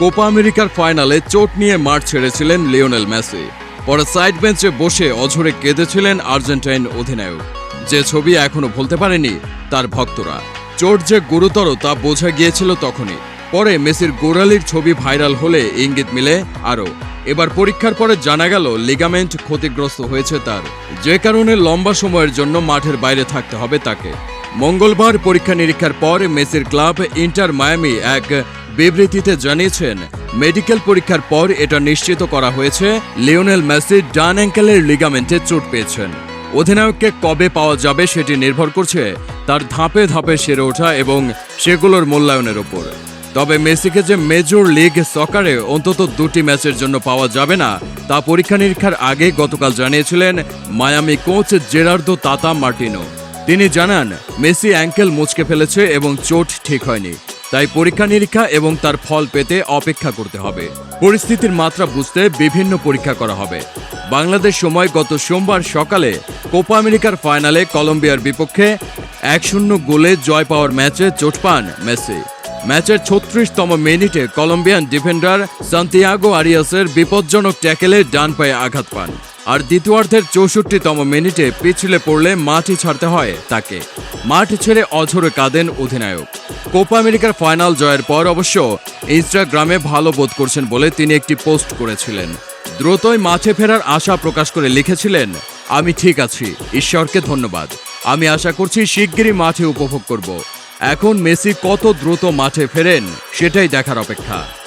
Copa আমেরিকার ফাইনালে চোট নিয়ে মাঠ ছেড়েছিলেন লিওনেল মেসি। পরে সাইড বেঞ্চে বসে অঝরে কেঁদেছিলেন আর্জেন্টাইন অধিনায়ক। যে ছবি এখনও ভুলতে পারেনি, তার ভক্তরা। চোট যে গুরুতর তা বোঝা গিয়েছিল তখনই। পরে মেসির গোড়ালির ছবি ভাইরাল হলে ইঙ্গিত মিলে আরও। এবার পরীক্ষার পরে জানা গেল, লিগামেন্ট ক্ষতিগ্রস্ত হয়েছে তার। যে কারণে লম্বা সময়ের জন্য মাঠের বাইরে থাকতে হবে তাকে। মঙ্গলবার পরীক্ষা নিরীক্ষার পর মেসির ক্লাব ইন্টার মায়ামি এক বিবৃতিতে জানিয়েছেন, মেডিকেল পরীক্ষার পর এটা নিশ্চিত করা হয়েছে, লিওনেল মেসি ডান অ্যাঙ্কেলের লিগামেন্টে চোট পেয়েছেন। অধিনায়ককে কবে পাওয়া যাবে সেটি নির্ভর করছে তার ধাপে ধাপে সেরে ওঠা এবং সেগুলোর মূল্যায়নের ওপর। তবে মেসিকে যে মেজর লিগ সকারে অন্তত দুটি ম্যাচের জন্য পাওয়া যাবে না, তা পরীক্ষা নিরীক্ষার আগে গতকাল জানিয়েছিলেন Miami coach Gerardo Tata Martino. তিনি জানান, মেসি অ্যাঙ্কেল মুচকে ফেলেছে এবং চোট ঠিক হয়নি। তাই পরীক্ষা নিরীক্ষা এবং তার ফল পেতে অপেক্ষা করতে হবে। পরিস্থিতির মাত্রা বুঝতে বিভিন্ন পরীক্ষা করা হবে। বাংলাদেশ সময় গত সোমবার সকালে কোপা আমেরিকার ফাইনালে কলম্বিয়ার বিপক্ষে এক শূন্য গোলে জয় পাওয়ার ম্যাচে চোট পান মেসি। ম্যাচের ছত্রিশতম মিনিটে কলম্বিয়ান ডিফেন্ডার সান্তিয়াগো আরিয়াসের বিপজ্জনক ট্যাকেলে ডান পায়ে আঘাত পান। আর দ্বিতীয়ার্ধের চৌষট্টিতম মিনিটে পিছলে পড়লে মাঠই ছাড়তে হয় তাকে। মাঠ ছেড়ে অঝরে কাঁদেন অধিনায়ক। কোপা আমেরিকার ফাইনাল জয়ের পর অবশ্য ইনস্টাগ্রামে ভালো বোধ করছেন বলে তিনি একটি পোস্ট করেছিলেন। দ্রুতই মাঠে ফেরার আশা প্রকাশ করে লিখেছিলেন, আমি ঠিক আছি, ঈশ্বরকে ধন্যবাদ। আমি আশা করছি শিগগিরই মাঠে উপভোগ করব। এখন মেসি কত দ্রুত মাঠে ফেরেন, সেটাই দেখার অপেক্ষা।